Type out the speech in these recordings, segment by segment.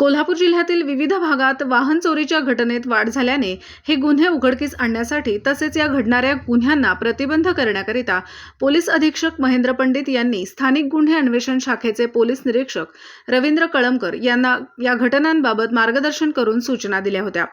कोल्हापूर जिल्ह्यातील विविध भागात वाहन चोरीच्या घटनेत वाढ झाल्याने हे गुन्हे उघडकीस आणण्यासाठी तसेच या घडणाऱ्या गुन्ह्यांना प्रतिबंध करण्याकरिता पोलीस अधीक्षक महेंद्र पंडित यांनी स्थानिक गुन्हे अन्वेषण शाखेचे पोलीस निरीक्षक रवींद्र कळमकर यांना या घटनांबाबत मार्गदर्शन करून सूचना दिल्या होत्या.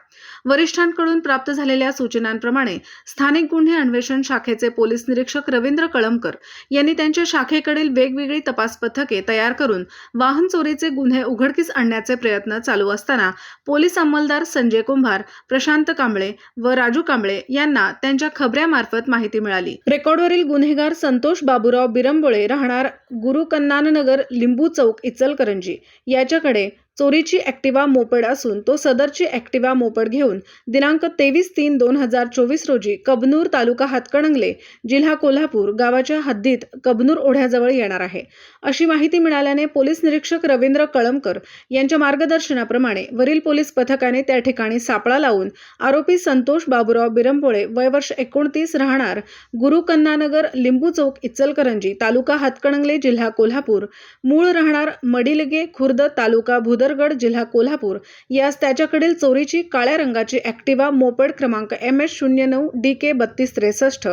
वरिष्ठांकडून प्राप्त झालेल्या सूचनांप्रमाणे स्थानिक गुन्हे अन्वेषण शाखेचे पोलीस निरीक्षक रवींद्र कळमकर यांनी त्यांच्या शाखेकडील वेगवेगळी तपास पथके तयार करून वाहन चोरीचे गुन्हे उघडकीस आणण्याचे प्रयत्न चालू असताना पोलीस अंमलदार संजय कुंभार प्रशांत कांबळे व राजू कांबळे यांना त्यांच्या खबऱ्यामार्फत माहिती मिळाली. रेकॉर्डवरील गुन्हेगार संतोष बाबूराव बिरंबोळे राहणार गुरु कन्नाननगर लिंबू चौक इचलकरंजी. याच्याकडे चोरीची ॲक्टिवा मोपेड असून तो सदरची ॲक्टिवा मोपेड घेऊन दिनांक तेवीस तीन दोन हजार चोवीस रोजी कबनूर तालुका हातकणंगले जिल्हा कोल्हापूर गावाच्या हद्दीत कबनूर ओढ्याजवळ येणार आहे. अशी माहिती मिळाल्याने पोलीस निरीक्षक रवींद्र कळमकर यांच्या मार्गदर्शनाप्रमाणे वरील पोलीस पथकाने त्या ठिकाणी सापळा लावून आरोपी संतोष बाबुराव बिरंपोळे वयवर्ष एकोणतीस राहणार गुरु कन्नानगर लिंबू चौक इचलकरंजी तालुका हातकणंगले जिल्हा कोल्हापूर. मूळ राहणार मडिलगे खुर्द तालुका भुदरगड जिल्हा कोल्हापूर यास त्याच्याकडील चोरीची काळ्या रंगाची ॲक्टिवा मोपेड क्रमांक एम एस शून्य नऊ डी के बत्तीस त्रेसष्ट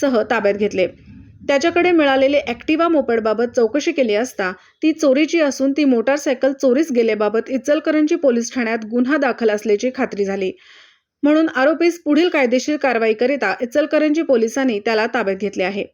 सह ताब्यात घेतले. त्याच्याकडे मिळालेले ॲक्टिवा मोपेडबाबत चौकशी केली असता ती चोरीची असून ती मोटारसायकल चोरीस गेल्याबाबत इचलकरंजी पोलीस ठाण्यात गुन्हा दाखल असल्याची खात्री झाली. म्हणून आरोपीस पुढील कायदेशीर कारवाईकरिता इचलकरंजी पोलिसांनी त्याला ताब्यात घेतले आहे.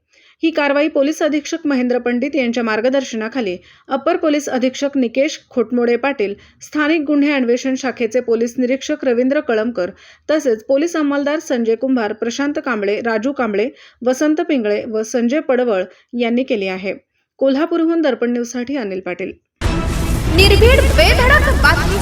ही कारवाई पोलीस अधीक्षक महेंद्र पंडित यांच्या मार्गदर्शनाखाली अपर पोलीस अधीक्षक निकेश खोटमोडे पाटील स्थानिक गुन्हे अन्वेषण शाखेचे पोलीस निरीक्षक रवींद्र कळमकर तसेच पोलीस अंमलदार संजय कुंभार प्रशांत कांबळे राजू कांबळे वसंत पिंगळे व संजय पडवळ यांनी केली आहे. कोल्हापूरहून दर्पण न्यूजसाठी अनिल पाटील. निर्भीड बेधडक बातमी